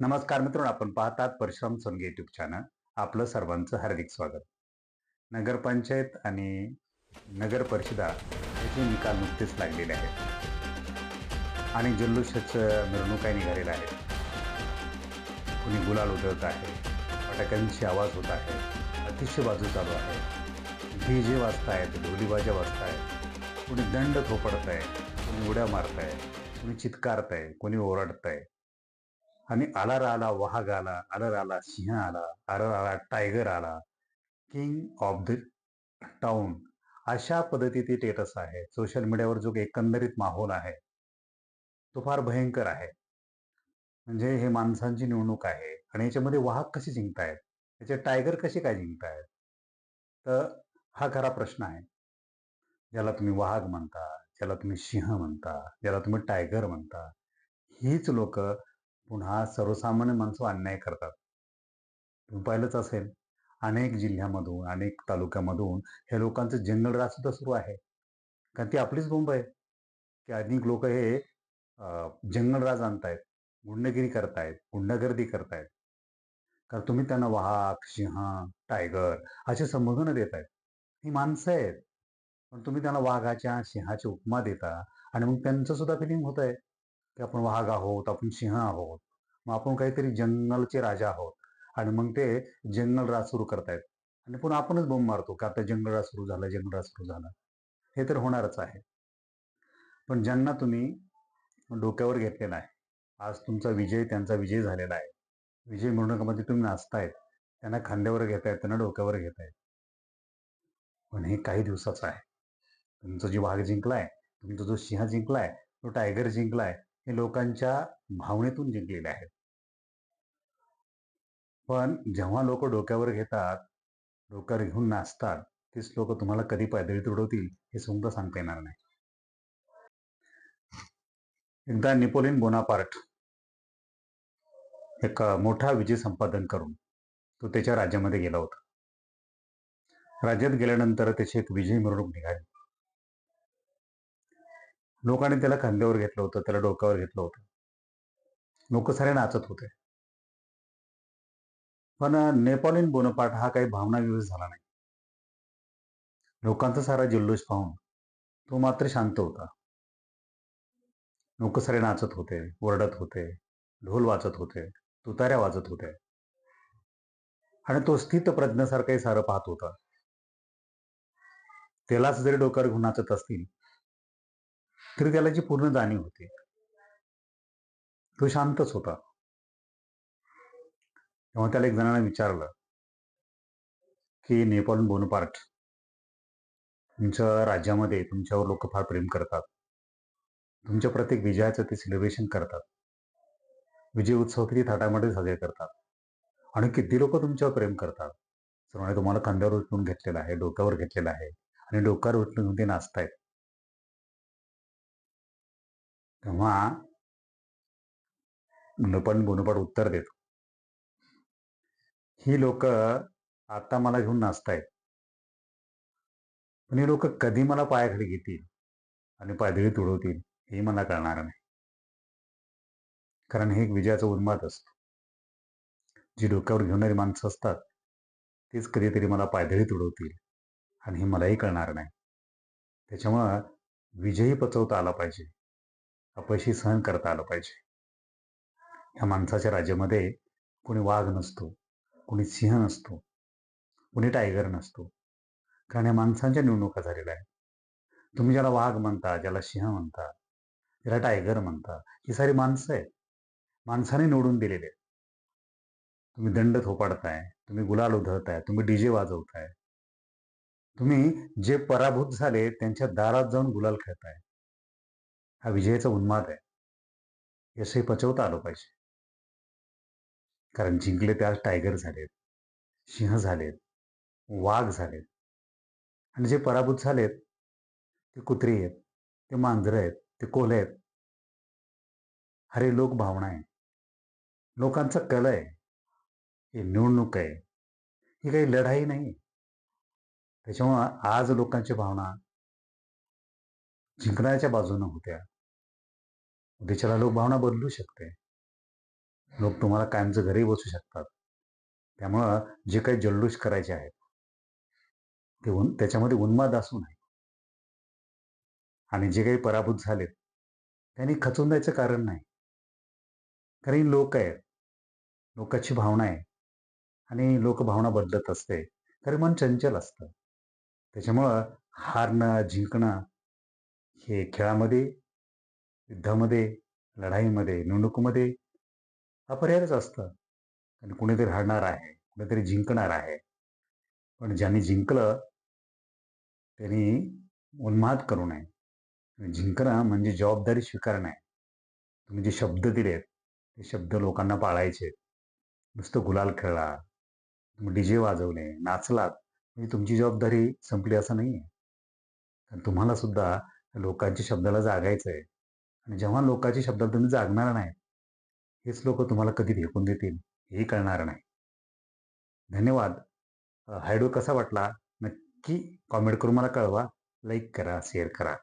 नमस्कार मित्रांनो आपण पाहतात परशुराम सोनगे युट्यूब चॅनल आपलं सर्वांचं हार्दिक स्वागत. नगरपंचायत आणि नगर परिषदा याचे निकाल नुकतेच लागलेले आहेत. आणि जल्लोषच मिरवणुका निघालेल्या आहेत कुणी गुलाल उधळत आहे फटाक्यांची आवाज होत आहे अतिशय बाजू चालू आहे. D J वाजतायत ढोलीबाजा वाजतायत. कुणी दंड थोपडत आहे कुणी उड्या मारत आहे कुणी चित्कारत आहे कोणी ओरडत आहे आणि आलार आला वाघ आला आलर आला सिंह आला आरर आला टायगर आला. किंग ऑफ द टाउन अशा पद्धतीचे स्टेटस आहे. सोशल मीडियावर जो एकंदरीत माहोल आहे तो फार भयंकर आहे. म्हणजे हे माणसांची निवडणूक आहे आणि याच्यामध्ये वाहक कसे जिंकतायत? याचे टायगर कसे काय जिंकतायत? तर हा खरा प्रश्न आहे. ज्याला तुम्ही वाघ म्हणता ज्याला तुम्ही सिंह म्हणता ज्याला तुम्ही टायगर म्हणता हीच लोक पुन्हा सर्वसामान्य माणसं अन्याय करतात. तुम्ही पाहिलंच असेल अनेक जिल्ह्यामधून अनेक तालुक्यामधून हे लोकांचं जंगलराज सुद्धा सुरू आहे. कारण ती आपलीच बोंब आहे. की अनेक लोक हे जंगलराज आणतायत गुंडगिरी करतायत गुंडगर्दी करतायत. कारण तुम्ही त्यांना वाघ सिंह टायगर असे संबोधनं देत आहेत ही माणसं आहेत. पण तुम्ही त्यांना वाघाच्या सिंहाची उपमा देता आणि मग त्यांचं सुद्धा फिलिंग होत आहे की आपण वाघ आहोत आपण सिंह आहोत. मग आपण काहीतरी जंगलचे राजा आहोत. आणि मग ते जंगल राज सुरू करतायत. आणि पुन्हा आपणच बोंब मारतो की आता जंगल राज सुरू झालं जंगल राज सुरू झालं. हे तर होणारच आहे. पण ज्यांना तुम्ही डोक्यावर घेतलेला आहे आज तुमचा विजय त्यांचा विजय झालेला आहे. विजय मिळवण्यामध्ये तुम्ही नाचतायत. त्यांना खांद्यावर घेतायत त्यांना डोक्यावर घेतायत. पण हे काही दिवसाचं आहे. तुमचा जो वाघ जिंकलाय तुमचा जो सिंह जिंकलाय तो टायगर जिंकलाय हे लोकांच्या भावनेतून जिंकलेले आहेत. पण जेव्हा लोक डोक्यावर घेतात डोक्यावर घेऊन नाचतात तेच लोक तुम्हाला कधी पायदळी तुडवतील हे सुद्धा सांगता येणार नाही. एकदा निपोलियन बोनापार्ट एक मोठा विजय संपादन करून तो त्याच्या राज्यामध्ये गेला होता. राज्यात गेल्यानंतर त्याची एक विजय मिरवणूक निघाली. लोकांनी त्याला खांद्यावर घेतलं होतं त्याला डोक्यावर घेतलं होतं. लोक सारे नाचत होते. पण नेपोलियन बोनपाट हा काही भावनाविवश झाला नाही. लोकांचा सारा जल्लोष पाहून तो मात्र शांत होता. लोक सारे नाचत होते ओरडत होते ढोल वाचत होते तुताऱ्या वाजत होते आणि तो स्थित प्रज्ञासारखाही सारं पाहत होता. त्यालाच जरी डोक्यावर घेऊन नाचत असतील तरी त्याला जी पूर्ण जाणीव होती तो शांतच होता. तेव्हा त्याला एक जणांना विचारलं की नेपाळ बोनपार्ट तुमच्या राज्यामध्ये तुमच्यावर लोक फार प्रेम करतात. तुमच्या प्रत्येक विजयाचं ते सेलिब्रेशन करतात. विजय उत्सव किती थाटामध्ये साजरे करतात. आणि किती लोक तुमच्यावर प्रेम करतात. सर्वांनी तुम्हाला खांद्यावर उचलून घेतलेलं आहे डोक्यावर घेतलेलं आहे आणि डोक्यावर उचलून ते नाचतायत. तेव्हा पण बोनपाट उत्तर देतो. ही लोक आता मला घेऊन नाचतायत. पण ही लोक कधी मला पायाखाली घेतील आणि पायदळी तुडवतील हे मला कळणार नाही. कारण हे एक विजयाचा उन्माद असतो. जी डोक्यावर घेणारी माणसं असतात तेच कधीतरी मला पायदळी तुडवतील आणि हे मलाही कळणार नाही. त्याच्यामुळं विजयी पचवता आला पाहिजे. अपयशी सहन करता आलं पाहिजे. ह्या माणसाच्या राज्यामध्ये कोणी वाघ नसतो कोणी सिंह नसतो कोणी टायगर नसतो. कारण या माणसांच्या निवडणुका झालेल्या आहेत. तुम्ही ज्याला वाघ म्हणता ज्याला सिंह म्हणता ज्याला टायगर म्हणता ही सारी माणसं आहेत. माणसाने निवडून दिलेले आहेत. तुम्ही दंड थोपाडताय तुम्ही गुलाल उधळताय तुम्ही डीजे वाजवताय. तुम्ही जे पराभूत झाले त्यांच्या दारात जाऊन गुलाल खेळताय. हा विजयाचा उन्माद आहे. यशही पचवता आलं पाहिजे. कारण जिंकले ते आज टायगर झालेत सिंह झालेत वाघ झालेत. आणि जे पराभूत झालेत ते कुत्री आहेत ते मांजरं आहेत ते कोल आहेत. अरे लोक भावना आहे. लोकांचा कल आहे. हे निवडणूक आहे. ही काही लढाई नाही. त्याच्यामुळं आज लोकांची भावना जिंकण्याच्या बाजूनं होत्या. उद्याच्याला लोक भावना बदलू शकते. लोक तुम्हाला कायमचं घरी बसू शकतात. त्यामुळं जे काही जल्लोष करायचे आहेत ते उन त्याच्यामध्ये उन्माद असू नये. आणि जे काही पराभूत झालेत त्यांनी खचून द्यायचं कारण नाही. कारण लोक आहेत. लोकांची भावना आहे. आणि लोकभावना बदलत असते. कारण मन चंचल असतं. त्याच्यामुळं हारणं जिंकणं हे खेळामध्ये युद्धामध्ये लढाईमध्ये निवडणुकीमध्ये अपरिहार्यच असतं. आणि कुणीतरी हरणार आहे कुणीतरी जिंकणार आहे. पण ज्यांनी जिंकलं त्यांनी उन्माद करू नये. जिंकणं म्हणजे जबाबदारी स्वीकारणं. आहे तुम्ही जे शब्द दिलेत ते शब्द लोकांना पाळायचे. नुसतं गुलाल खेळला तुम्ही डी जे वाजवले नाचलात म्हणजे तुमची जबाबदारी संपली असं नाही आहे कारण तुम्हाला सुद्धा लोकांच्या शब्दाला जागायचं आहे आणि जेव्हा लोकांच्या शब्दाला तुम्ही जागणार नाही हेच लोक तुम्हाला कधी फेकून देतील हेही कळणार नाही. धन्यवाद. हायडो कसा वाटला? नक्की कॉमेंट करून मला कळवा. लाईक करा शेअर करा.